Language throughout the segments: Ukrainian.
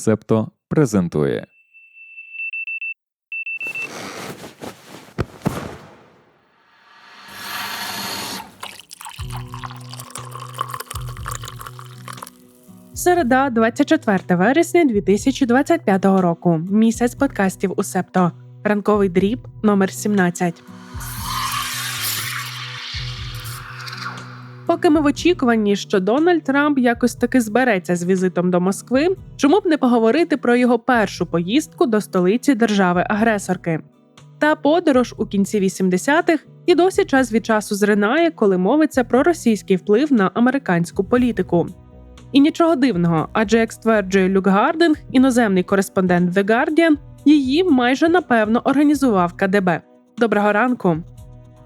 Септо презентує. Середа, 24 вересня 2025 року. Місяць подкастів у Септо. Ранковий дріб номер 17. Поки ми в очікуванні, що Дональд Трамп якось таки збереться з візитом до Москви, чому б не поговорити про його першу поїздку до столиці держави-агресорки? Та подорож у кінці 80-х і досі час від часу зринає, коли мовиться про російський вплив на американську політику. І нічого дивного, адже як стверджує Люк Гардинг, іноземний кореспондент The Guardian, її майже напевно організував КДБ. Доброго ранку.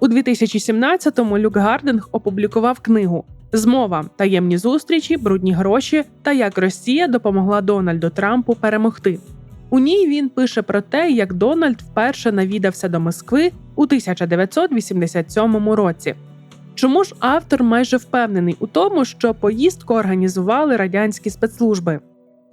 У 2017-му Люк Гардинг опублікував книгу Змова, таємні зустрічі, брудні гроші та як Росія допомогла Дональду Трампу перемогти. У ній він пише про те, як Дональд вперше навідався до Москви у 1987 році. Чому ж автор майже впевнений у тому, що поїздку організували радянські спецслужби?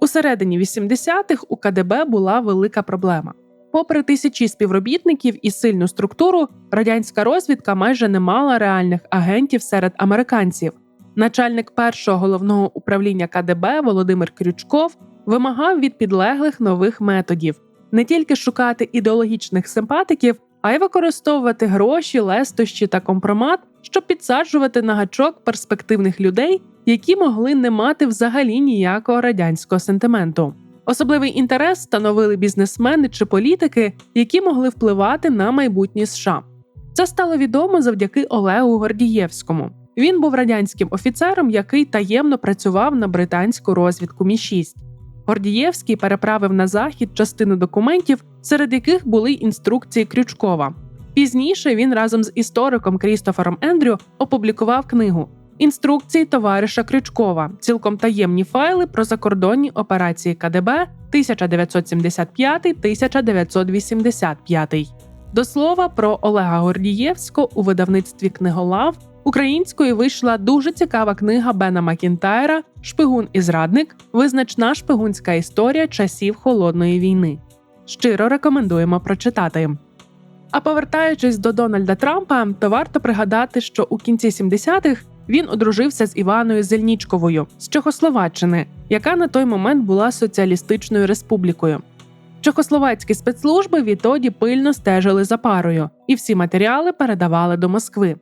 У середині 80-х у КДБ була велика проблема. Попри тисячі співробітників і сильну структуру, радянська розвідка майже не мала реальних агентів серед американців. Начальник першого головного управління КДБ Володимир Крючков вимагав від підлеглих нових методів не тільки шукати ідеологічних симпатиків, а й використовувати гроші, лестощі та компромат, щоб підсаджувати на гачок перспективних людей, які могли не мати взагалі ніякого радянського сентименту. Особливий інтерес становили бізнесмени чи політики, які могли впливати на майбутнє США. Це стало відомо завдяки Олегу Гордієвському. Він був радянським офіцером, який таємно працював на британську розвідку Мі 6 Гордієвський переправив на захід частину документів, серед яких були інструкції Крючкова. Пізніше він разом з істориком Крістофером Ендрю опублікував книгу Інструкції товариша Крючкова, цілком таємні файли про закордонні операції КДБ 1975-1985. До слова про Олега Гордієвського у видавництві книголав українською вийшла дуже цікава книга Бена Макінтайра Шпигун і зрадник визначна шпигунська історія часів холодної війни. Щиро рекомендуємо прочитати. А повертаючись до Дональда Трампа, то варто пригадати, що у кінці 70-х він одружився з Іваною Зельнічковою з Чехословаччини, яка на той момент була соціалістичною республікою. Чехословацькі спецслужби відтоді пильно стежили за парою, і всі матеріали передавали до Москви.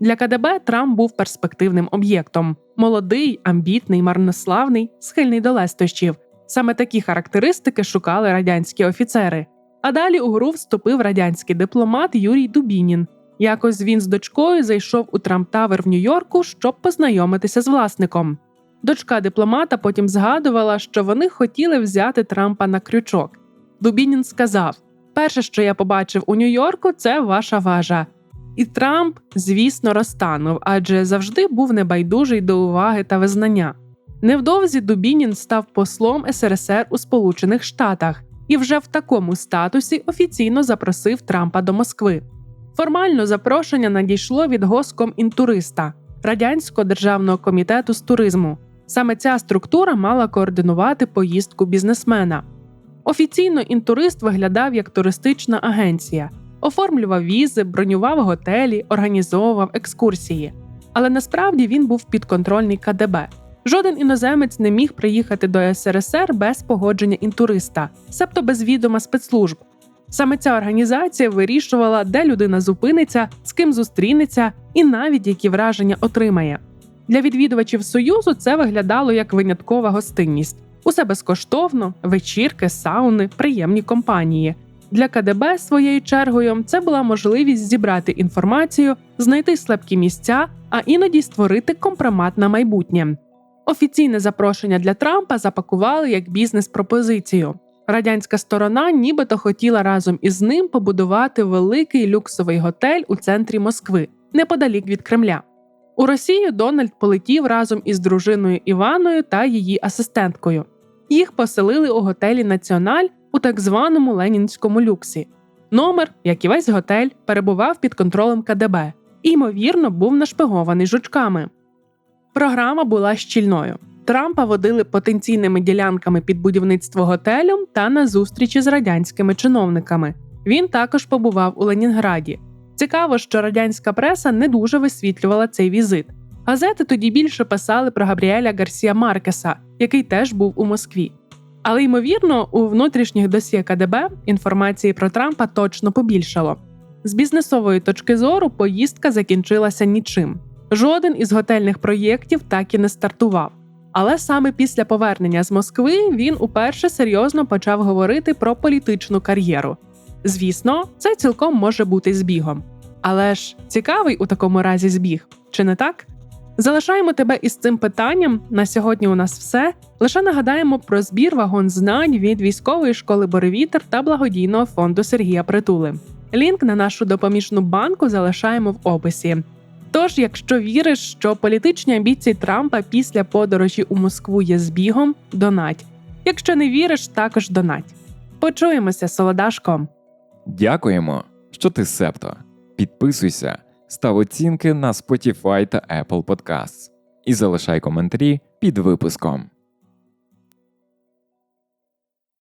Для КДБ Трамп був перспективним об'єктом: молодий, амбітний, марнославний, схильний до лестощів. Саме такі характеристики шукали радянські офіцери. А далі у гру вступив радянський дипломат Юрій Дубінін. Якось він з дочкою зайшов у Трамп Тавер в Нью-Йорку, щоб познайомитися з власником. Дочка дипломата потім згадувала, що вони хотіли взяти Трампа на крючок. Дубінін сказав: перше, що я побачив у Нью-Йорку, це ваша важа. І Трамп, звісно, розтанув, адже завжди був небайдужий до уваги та визнання. Невдовзі Дубінін став послом СРСР у Сполучених Штатах і вже в такому статусі офіційно запросив Трампа до Москви. Формально запрошення надійшло від Госкомінтуриста Радянського державного комітету з туризму. Саме ця структура мала координувати поїздку бізнесмена. Офіційно інтурист виглядав як туристична агенція, оформлював візи, бронював готелі, організовував екскурсії. Але насправді він був підконтрольний КДБ. Жоден іноземець не міг приїхати до СРСР без погодження інтуриста, себто без відома спецслужб. Саме ця організація вирішувала, де людина зупиниться, з ким зустрінеться, і навіть які враження отримає. Для відвідувачів союзу це виглядало як виняткова гостинність. Усе безкоштовно, вечірки, сауни, приємні компанії. Для КДБ своєю чергою це була можливість зібрати інформацію, знайти слабкі місця, а іноді створити компромат на майбутнє. Офіційне запрошення для Трампа запакували як бізнес-пропозицію. Радянська сторона нібито хотіла разом із ним побудувати великий люксовий готель у центрі Москви, неподалік від Кремля. У Росію Дональд полетів разом із дружиною Іваною та її асистенткою. Їх поселили у готелі Національ у так званому Ленінському люксі. Номер, як і весь готель, перебував під контролем КДБ і, ймовірно, був нашпигований жучками. Програма була щільною. Трампа водили потенційними ділянками під будівництво готелю та на зустрічі з радянськими чиновниками. Він також побував у Ленінграді. Цікаво, що радянська преса не дуже висвітлювала цей візит. Газети тоді більше писали про Габріеля Гарсія Маркеса, який теж був у Москві. Але ймовірно, у внутрішніх досьє КДБ інформації про Трампа точно побільшало. З бізнесової точки зору поїздка закінчилася нічим. Жоден із готельних проєктів так і не стартував. Але саме після повернення з Москви він уперше серйозно почав говорити про політичну кар'єру. Звісно, це цілком може бути збігом. Але ж цікавий у такому разі збіг, чи не так? Залишаємо тебе із цим питанням. На сьогодні у нас все. Лише нагадаємо про збір вагон знань від військової школи Боревітер та благодійного фонду Сергія Притули. Лінк на нашу допоміжну банку залишаємо в описі. Тож, якщо віриш, що політичні амбіції Трампа після подорожі у Москву є збігом, донать. Якщо не віриш, також донать. Почуємося, солодашком. Дякуємо, що ти септо. Підписуйся, став оцінки на Spotify та Apple Podcasts і залишай коментарі під випуском.